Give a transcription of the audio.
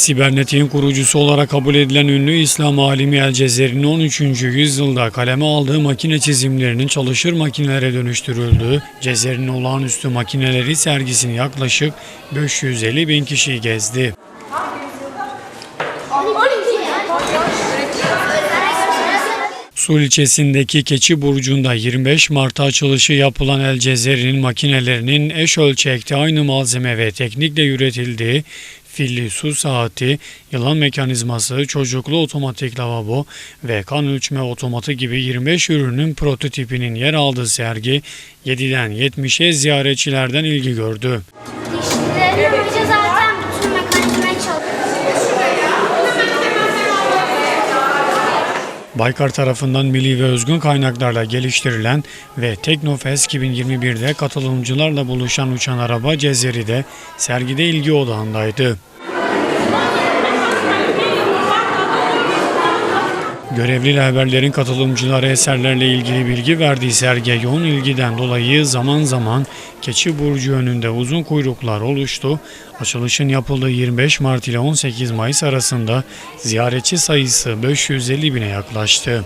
Sibernetik'in kurucusu olarak kabul edilen ünlü İslam alimi El Cezeri'nin 13. yüzyılda kaleme aldığı makine çizimlerinin çalışır makinelere dönüştürüldüğü Cezeri'nin olağanüstü makineleri sergisini yaklaşık 550 bin kişi gezdi. Sul ilçesindeki Keçi Burcu'nda 25 Mart'ta açılışı yapılan El Cezeri'nin makinelerinin eş ölçekte aynı malzeme ve teknikle üretildiği filli su saati, yılan mekanizması, çocuklu otomatik lavabo ve kan ölçme otomatı gibi 25 ürünün prototipinin yer aldığı sergi 7'den 70'e ziyaretçilerden ilgi gördü. Baykar tarafından milli ve özgün kaynaklarla geliştirilen ve Teknofest 2021'de katılımcılarla buluşan uçan araba Cezeri de sergide ilgi odağındaydı. Görevli haberlerin katılımcılara eserlerle ilgili bilgi verdiği sergiye yoğun ilgiden dolayı zaman zaman Keçi Burcu önünde uzun kuyruklar oluştu. Açılışın yapıldığı 25 Mart ile 18 Mayıs arasında ziyaretçi sayısı 550 bine yaklaştı.